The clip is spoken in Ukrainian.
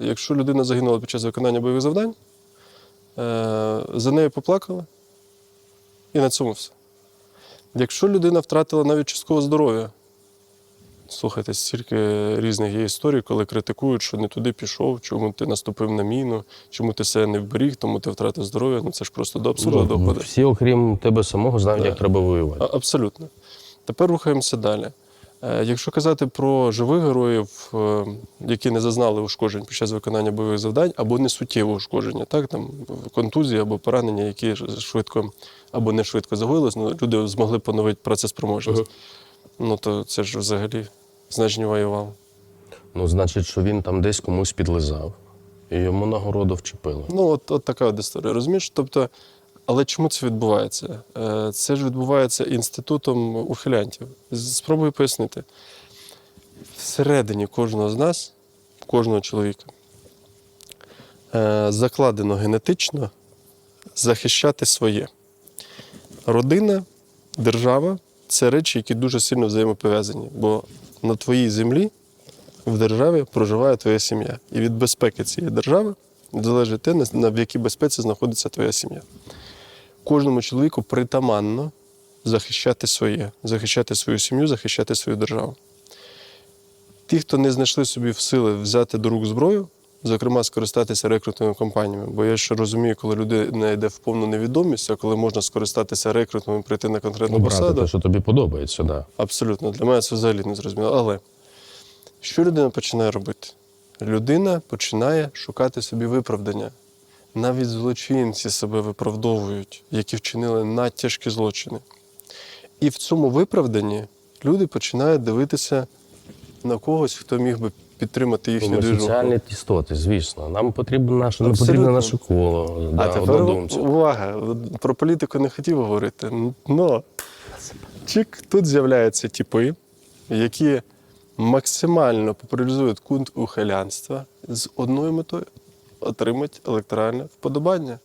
Якщо людина загинула під час виконання бойових завдань, е, за нею поплакали, і на цьому все. Якщо людина втратила навіть частково здоров'я, слухайте, стільки різних є історій, коли критикують, що не туди пішов, чому ти наступив на міну, чому ти себе не вберіг, тому ти втратив здоров'я. Ну це ж просто до абсурду доходить. Всі, окрім тебе самого, знають, Да. як треба воювати. А- Абсолютно. Тепер рухаємося далі. Е, Якщо казати про живих героїв, е, які не зазнали ушкоджень під час виконання бойових завдань, або не суттєве ушкодження, так там контузії або поранення, які швидко або не швидко загоїлись, ну, люди змогли поновити працеспроможність. Ну то це ж взагалі значення воював. Ну, значить, що він там десь комусь підлизав, і йому нагороду вчепили. Ну, от, от така от історія, розумієш? Тобто, але чому це відбувається? Е, Це ж відбувається інститутом ухилянтів. Спробую пояснити. Всередині кожного з нас, кожного чоловіка, е, закладено генетично захищати своє. Родина, держава це речі, які дуже сильно взаємопов'язані. Бо на твоїй землі в державі проживає твоя сім'я. І від безпеки цієї держави залежить те, в якій безпеці знаходиться твоя сім'я. Кожному чоловіку притаманно захищати своє, захищати свою сім'ю, захищати свою державу. Ті, хто не знайшли собі в сили взяти до рук зброю, зокрема, скористатися рекрутними компаніями. Бо я ще розумію, коли людина йде в повну невідомість, а коли можна скористатися рекрутом і прийти на конкретну Ну, брати посаду. те, що тобі подобається, да. Абсолютно, для мене це взагалі не зрозуміло. Але що людина починає робити? Людина починає шукати собі виправдання. Навіть злочинці себе виправдовують, які вчинили надтяжкі злочини. І в цьому виправданні люди починають дивитися на когось, хто міг би підтримати їхню Ми движуху. соціальні істоти, звісно. Нам потрібно наше, Абсолютно. потрібно наше коло да, А тепер увага, про політику не хотів говорити. Но чик, тут з'являються типи, які максимально популяризують кунт ухилянства з одною метою отримати електоральне вподобання.